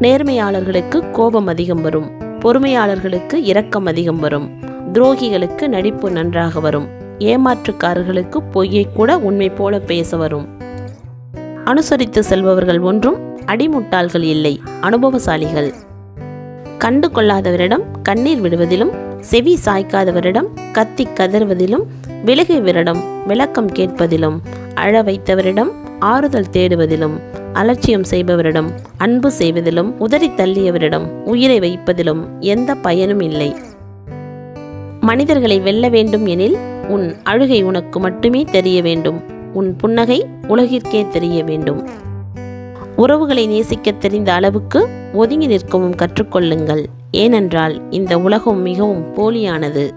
நேர்மையாளர்களுக்கு கோபம் அதிகம் வரும். பொறுமையாளர்களுக்கு இரக்கம் அதிகம் வரும். துரோகிகளுக்கு நடிப்பு நன்றாக வரும். ஏமாற்றுக்காரர்களுக்கு பொய்யை கூட உண்மை போல பேச வரும். அனுசரித்து செல்பவர்கள் ஒன்றும் அடிமுட்டாள்கள் இல்லை. அனுபவசாலிகள். கண்டு கொள்ளாதவரிடம் கண்ணீர் விடுவதிலும் செவி சாய்க்காதவரிடம் கத்தி கதறுவதிலும் விலகியவரிடம் விளக்கம் கேட்பதிலும் அழ வைத்தவரிடம் ஆறுதல் தேடுவதிலும் அலட்சியம் செய்பவரிடம் அன்பு செய்வதிலும் உதறி தள்ளியவரிடம் உயிரை வைப்பதிலும் எந்த பயனும் இல்லை. மனிதர்களை வெல்ல வேண்டும் எனில் உன் அழுகை உனக்கு மட்டுமே தெரிய வேண்டும். உன் புன்னகை உலகிற்கே தெரிய வேண்டும். உறவுகளை நேசிக்க தெரிந்த அளவுக்கு ஒதுங்கி நிற்கவும் கற்றுக்கொள்ளுங்கள். ஏனென்றால் இந்த உலகம் மிகவும் போலியானது.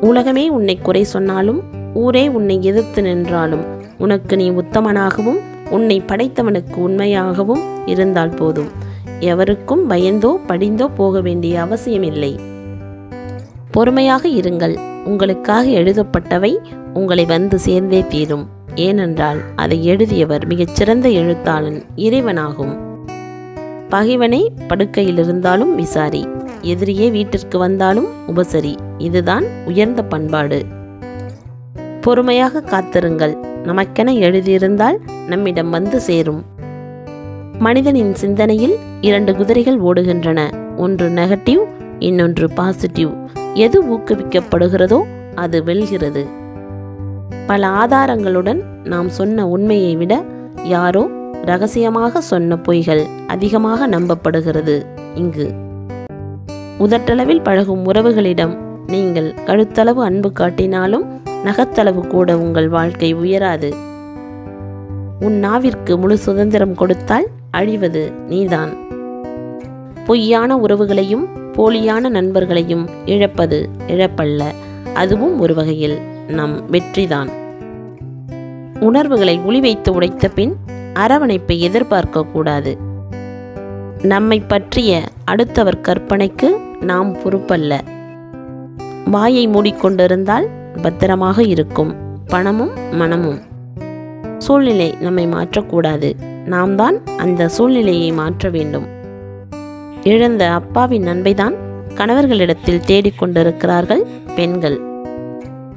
உலகமே உன்னை குறை சொன்னாலும் ஊரே உன்னை எதிர்த்து நின்றாலும் உனக்கு நீ உத்தமனாகவும் உன்னை படைத்தவனுக்கு உண்மையாகவும் இருந்தால் போதும். எவருக்கும் பயந்தோ படிந்தோ போக வேண்டிய அவசியமில்லை. பொறுமையாக இருங்கள். உங்களுக்காக எழுதப்பட்டவை உங்களை வந்து சேர்ந்தே தீரும். ஏனென்றால் அதை எழுதியவர் மிகச்சிறந்த எழுத்தாளன் இறைவனாகும். பகைவனை படுக்கையில் இருந்தாலும் விசாரி. எதிரியே வீட்டிற்கு வந்தாலும் உபசரி. இதுதான் உயர்ந்த பண்பாடு. பொறுமையாக காத்திருங்கள். நமக்கென எழுதியிருந்தால் நம்மிடம் வந்து சேரும். மனிதனின் சிந்தனையில் இரண்டு குதிரைகள் ஓடுகின்றன. ஒன்று நெகட்டிவ் இன்னொன்று பாசிட்டிவ் எது ஊக்குவிக்கப்படுகிறதோ அது வெல்கிறது. பல ஆதாரங்களுடன் நாம் சொன்ன உண்மையை விட யாரோ ரகசியமாக சொன்ன பொய்கள் அதிகமாக நம்பப்படுகிறது. இங்கு உதட்டளவில் பழகும் உறவுகளிடம் நீங்கள் கழுத்தளவு அன்பு காட்டினாலும் நகத்தளவு கூட உங்கள் வாழ்க்கை உயராது. உன் நாவிற்கு முழு சுதந்திரம் கொடுத்தால் அழிவது நீதான். பொய்யான உறவுகளையும் போலியான நண்பர்களையும் இழப்பது இழப்பல்ல. அதுவும் ஒரு வகையில் நம் வெற்றிதான். உணர்வுகளை ஒளி வைத்து உடைத்த பின் அரவணைப்பை எதிர்பார்க்க கூடாது. நம்மை பற்றிய அடுத்தவர் கற்பனைக்கு நாம் பொறுப்பல்ல. வாயை மூடிக்கொண்டிருந்தால் பத்திரமாக இருக்கும். பணமும் மனமும். சூழ்நிலை நம்மை மாற்றக்கூடாது. நாம் தான் அந்த சூழ்நிலையை மாற்ற வேண்டும். இழந்த அப்பாவின் அன்பைதான் கணவர்களிடத்தில் தேடிக்கொண்டிருக்கிறார்கள் பெண்கள்.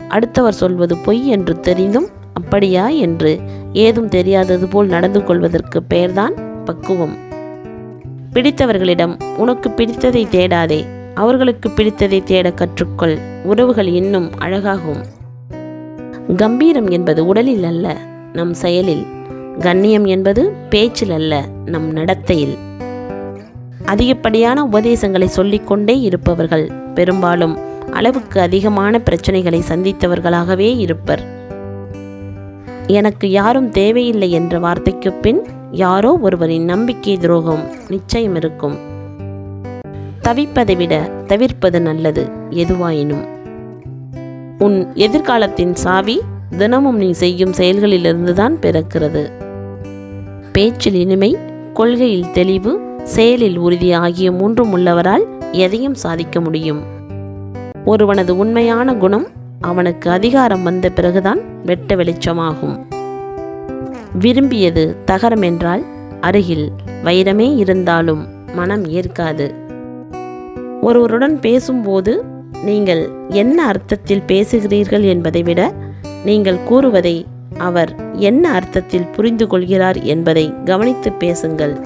அடுத்தவர் சொல்வது பொய் என்று தெரிந்தும் அப்படியா என்று ஏதும் தெரியாதது போல் நடந்து கொள்வதற்கு பெயர்தான் பக்குவம். பிடித்தவர்களிடம் உனக்கு பிடித்ததை தேடாதே. அவர்களுக்கு பிடித்ததை தேட கற்றுக்கொள். உறவுகள் இன்னும் அழகாகும். கம்பீரம் என்பது உடலில் அல்ல நம் செயலில். கண்ணியம் என்பது பேச்சில் அல்ல நம் நடத்தையில். அதிகப்படியான உபதேசங்களை சொல்லிக்கொண்டே இருப்பவர்கள் பெரும்பாலும் அளவுக்கு அதிகமான பிரச்சனைகளை சந்தித்தவர்களாகவே இருப்பர். எனக்கு யாரும் தேவையில்லை என்ற வார்த்தைக்கு பின் யாரோ ஒருவரின் நம்பிக்கை துரோகம் நிச்சயம் இருக்கும். தவிப்பதை விட தவிர்ப்பது நல்லது எதுவாயினும். உன் எதிர்காலத்தின் சாவி தினமும் நீ செய்யும் செயல்களிலிருந்துதான் பிறக்கிறது. பேச்சில் இனிமை கொள்கையில் தெளிவு செயலில் உறுதி ஆகிய மூன்றும் உள்ளவரால் எதையும் சாதிக்க முடியும். ஒருவனது உண்மையான குணம் அவனுக்கு அதிகாரம் வந்த பிறகுதான் வெட்ட வெளிச்சமாகும். விரும்பியது தகரம் என்றால் அருகில் வைரமே இருந்தாலும் மனம் ஏற்காது. ஒருவருடன் பேசும்போது நீங்கள் என்ன அர்த்தத்தில் பேசுகிறீர்கள் என்பதை விட நீங்கள் கூறுவதை அவர் என்ன அர்த்தத்தில் புரிந்து கொள்கிறார் என்பதை கவனித்து பேசுங்கள்.